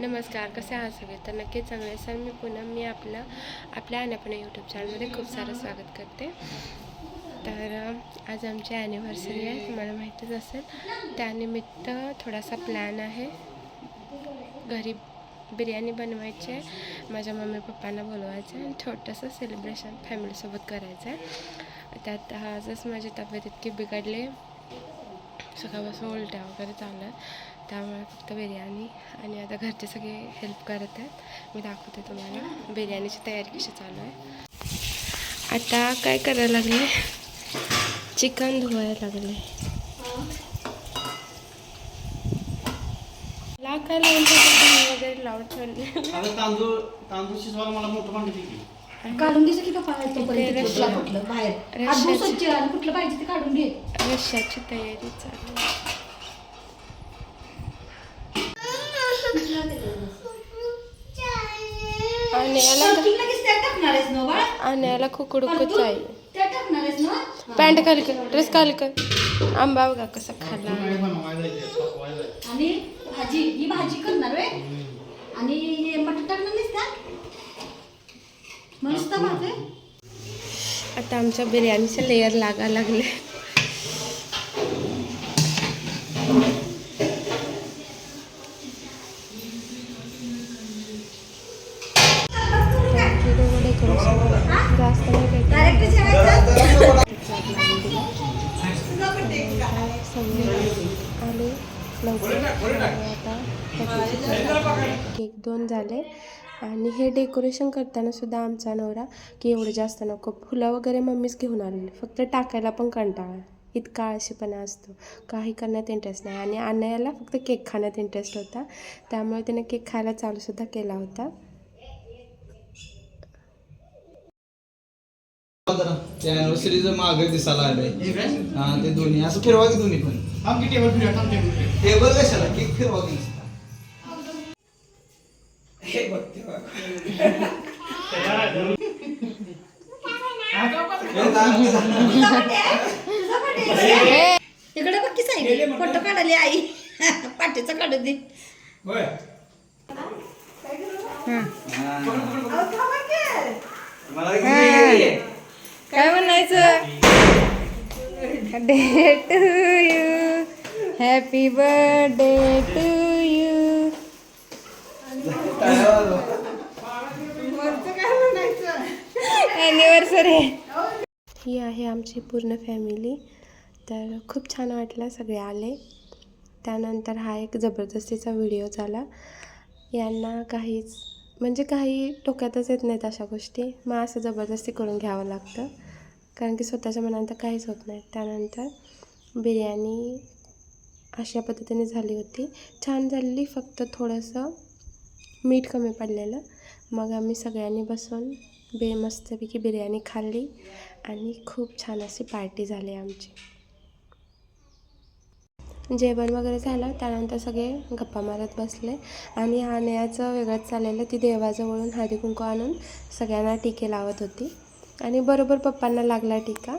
नमस्कार कसे आहात सगळे? तर नक्कीच चांगले सर मी पुन्हा मी आपलं आपल्या अनापणा यूट्यूब चॅनलमध्ये खूप सारं स्वागत करते. तर आज आमची ॲनिव्हर्सरी आहे. तुम्हाला माहितीच असेल. त्यानिमित्त थोडासा प्लॅन आहे. घरी बिर्याणी बनवायची आहे. माझ्या मम्मी पप्पांना बोलवायचं आहे आणि छोटंसं सेलिब्रेशन फॅमिलीसोबत करायचं आहे त्यात आजच माझी तब्येत इतकी बिघडली सकाळपासून उलट्या वगैरे चालणार त्यामुळे फक्त बिर्याणी आणि आता घरचे सगळे हेल्प करत आहेत. मी दाखवते तुम्हाला. बिर्याणीची तयारी कशी चालू आहे. आता काय करायला लागले? चिकन धुवायला लागले. ला काय लावून ठेवलं दही वगैरे लावून ठेवले. आता तांदूळ तांदूळ शिजवायला मला मोठं भांडी दे की. काढून की रश्या- कुठलं कुठलं बाहेर. रश्याची- हात धुवून स्वच्छ आणि कुठलं पाहिजे ते काढून घे. रश्याची तयारी चालू आणि याला आणि याला खुकडुकच आहे? त्यात टाकणार आहेस ना पॅन्ट खाली कर ड्रेस खाली कर आंबा बघा कसा खाल्ला. आणि भाजी ही भाजी करणार आणि हे मटण टाकणार नाहीस आता आमच्या बिर्याणीचे लेअर लागा लागले सगळे आले लवकर. आता केक दोन झाले. आणि हे डेकोरेशन करताना सुद्धा आमचा नवरा की एवढं जास्त नको. फुलं वगैरे मम्मीच घेऊन आलेली. फक्त टाकायला पण कंटाळा इतका आळशीपणा असतो. काही करण्यात इंटरेस्ट नाही. आणि अनयाला फक्त केक खाण्यात इंटरेस्ट होता. त्यामुळे त्याने केक खायला चालूसुद्धा केला होता. त्या अॅनिव्हर्सरीचं मागे दिसायला आलंय. हा ते दोन्ही. असं फिरवा की दोन्ही पण. थांब की टेबल थांब टेबल कशाला? केक फिरवा की. हे बघ ते बघ. हे जा- तिकडे बघ की फोटो काढाले आई. पाठीचा काढून दे. होय. हा. मला आहे. काय म्हणायचं? Day to you happy birthday to you. Anniversary ही आहे आमची पूर्ण फॅमिली तर खूप छान वाटलं सगळे आले. त्यानंतर हा एक जबरदस्तीचा व्हिडिओ झाला. यांना काहीच म्हणजे काही डोक्यातच येत नाहीत अशा गोष्टी. मग असं जबरदस्ती करून घ्यावं लागतं. कारण की स्वतःच्या मनानंतर काहीच होत नाही. त्यानंतर बिर्याणी अशा पद्धतीने झाली होती. छान झालेली फक्त थोडंसं मीठ कमी पडलेलं. मग आम्ही सगळ्यांनी बसून बे मस्तपैकी बिर्याणी खाल्ली आणि खूप छान अशी पार्टी झाली आमची. जेवण वगैरे झालं त्यानंतर सगळे गप्पा मारत बसले. आणि आण्याचं वेगळंच चाललेलं ती देवाजवळून हळदी कुंकू आणून सगळ्यांना टीके लावत होती. आणि बरोबर पप्पांना लागला टीका.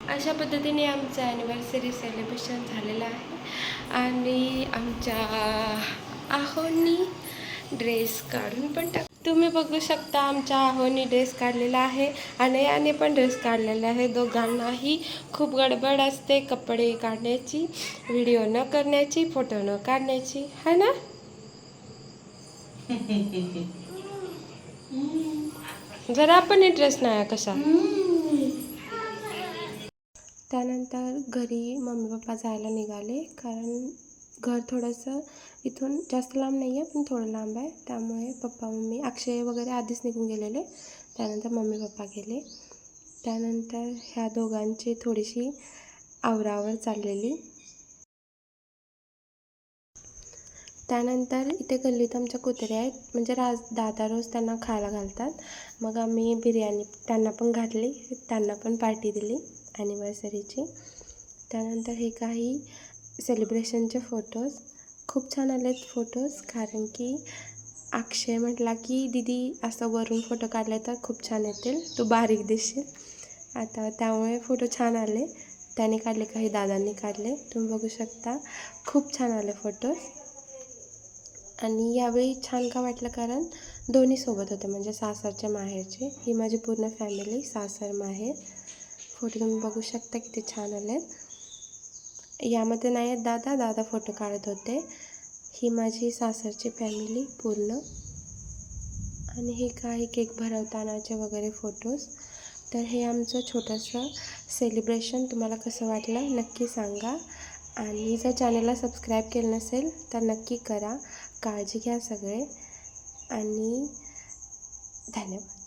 अशा पद्धतीने आमचं ॲनिव्हर्सरी सेलिब्रेशन झालेलं आहे. आणि आमच्या आहोनी ड्रेस काढून पण टाक तुम्ही बघू शकता आमच्या आहोनी ड्रेस काढलेला आहे आणि याने पण ड्रेस काढलेला आहे. दोघांनाही खूप गडबड असते कपडे काढण्याची व्हिडिओ न करण्याची फोटो न काढण्याची. है ना? जरा पण इंटरेस्ट नाही कसा त्यानंतर घरी मम्मी पप्पा जायला निघाले कारण घर थोडंसं इथून जास्त लांब नाही आहे पण थोडं लांब आहे. त्यामुळे पप्पा मम्मी अक्षय वगैरे आधीच निघून गेलेले. त्यानंतर मम्मी पप्पा गेले. त्यानंतर ह्या दोघांची थोडीशी आवरावर चाललेली. त्यानंतर इथे गल्लीत आमच्या कुत्रे आहेत. म्हणजे राज दादा रोज त्यांना खायला घालतात. मग आम्ही बिर्याणी त्यांना पण घातली त्यांना पण पार्टी दिली ॲनिव्हर्सरीची त्यानंतर हे काही सेलिब्रेशनचे फोटोज खूप छान आलेत फोटोज कारण की अक्षय म्हटला की दीदी असं वरून फोटो काढले तर खूप छान येतील. तू बारीक दिसशील. आता त्यामुळे फोटो छान आले. त्याने काढले काही दादांनी काढले. तुम्ही बघू शकता. खूप छान आले फोटोज आणि यावेळी छान का वाटलं कारण दोन्ही सोबत होते. म्हणजे सासरच्या माहेरचे. ही माझी पूर्ण फॅमिली सासर माहेर. फोटो तुम्ही बघू शकता किती छान आलेत. यामध्ये नाही आहेत दादा. दादा फोटो काढत होते. ही माझी सासरची फॅमिली पूर्ण. आणि हे काही केक भरवतानाचे वगैरे फोटोज तर हे आमचं छोटंसं सेलिब्रेशन तुम्हाला कसं वाटलं नक्की सांगा. आणि जर चॅनलला सबस्क्राईब केलं नसेल तर नक्की करा. काळजी घ्या सगळे. आणि धन्यवाद.